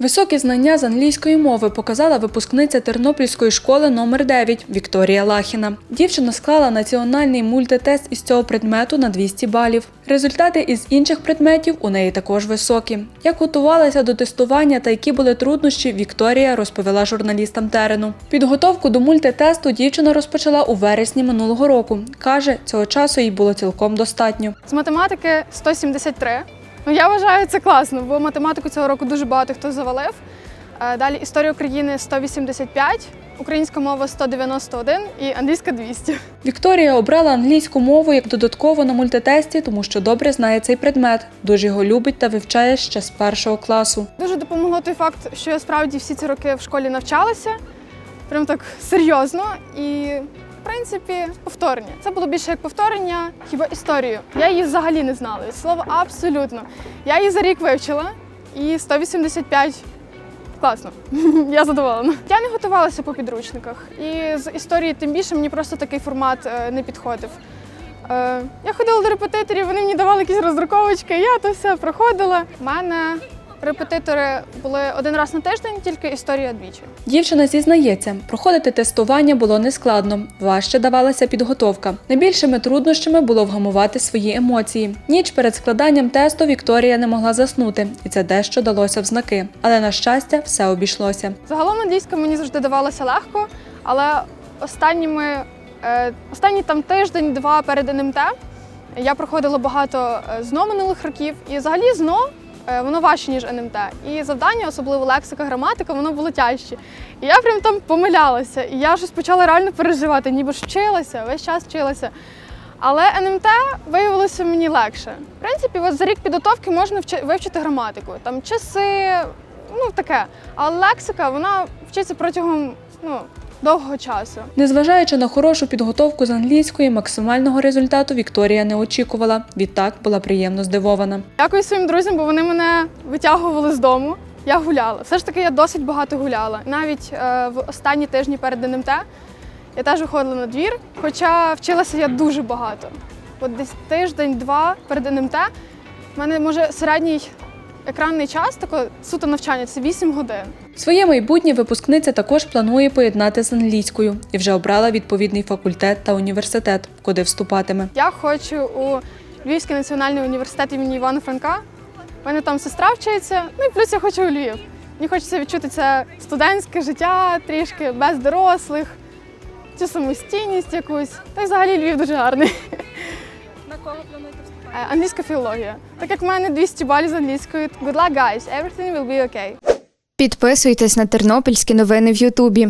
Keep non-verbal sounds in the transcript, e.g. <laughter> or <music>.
Високі знання з англійської мови показала випускниця Тернопільської школи номер 9 Вікторія Лахіна. Дівчина склала національний мультитест із цього предмету на 200 балів. Результати із інших предметів у неї також високі. Як готувалася до тестування та які були труднощі, Вікторія розповіла журналістам терену. Підготовку до мультитесту дівчина розпочала у вересні минулого року. Каже, цього часу їй було цілком достатньо. З математики 173. Ну, я вважаю це класно, бо математику цього року дуже багато хто завалив. Е, Далі історія України 185, українська мова 191 і англійська 200. Вікторія обрала англійську мову як додатково на мультитесті, тому що добре знає цей предмет, дуже його любить та вивчає ще з першого класу. Дуже допомогло той факт, що я справді всі ці роки в школі навчалася, прям так серйозно і. В принципі, повторення. Це було більше як повторення, хіба історію. Я її взагалі не знала. від Слова абсолютно. Я її за рік вивчила і 185 класно. <laughs> Я задоволена. Я не готувалася по підручниках. І з історії тим більше мені просто такий формат е, не підходив. Е, Я ходила до репетиторів, вони мені давали якісь роздруковочки, я то все проходила. У мене репетитори були один раз на тиждень, тільки історія двічі. Дівчина зізнається, проходити тестування було нескладно, важче давалася підготовка. Найбільшими труднощами було вгамувати свої емоції. Ніч перед складанням тесту Вікторія не могла заснути, і це дещо далося в знаки. Але на щастя, все обійшлося. Загалом англійська мені завжди давалася легко, але останніми, е, останній там тиждень-два перед НМТ я проходила багато е, ЗНО минулих років. І взагалі ЗНО е, воно важче, ніж НМТ. І завдання, особливо лексика, граматика, воно було тяжче. І я прям там помилялася. І я щось почала реально переживати, ніби ж вчилася, весь час вчилася. Але НМТ виявилося мені легше. В принципі, от за рік підготовки можна вивчити граматику. Там часи, ну таке. А лексика вона вчиться протягом ну, довгого часу. Незважаючи на хорошу підготовку з англійської, максимального результату Вікторія не очікувала. Відтак була приємно здивована. Дякую своїм друзям, бо вони мене витягували з дому. Я гуляла. Все ж таки, я досить багато гуляла. Навіть е, в останні тижні перед НМТ я теж виходила на двір, хоча вчилася я дуже багато. От десь тиждень-два перед НМТ в мене може середній екранний час тако суто навчання це 8 годин. Своє майбутнє випускниця також планує поєднати з англійською і вже обрала відповідний факультет та університет, куди вступатиме. Я хочу у Львівський національний університет імені Івана Франка. У мене там сестра вчиться, ну і плюс я хочу у Львів. Мені хочеться відчути це студентське життя трішки без дорослих, цю самостійність якусь. Та й взагалі Львів дуже гарний. Кого плануєте вступати? Е, Англійська філологія. Так як в мене 200 балів з англійської. Good luck, guys. Everything will be okay. Підписуйтесь на тернопільські новини в Ютубі.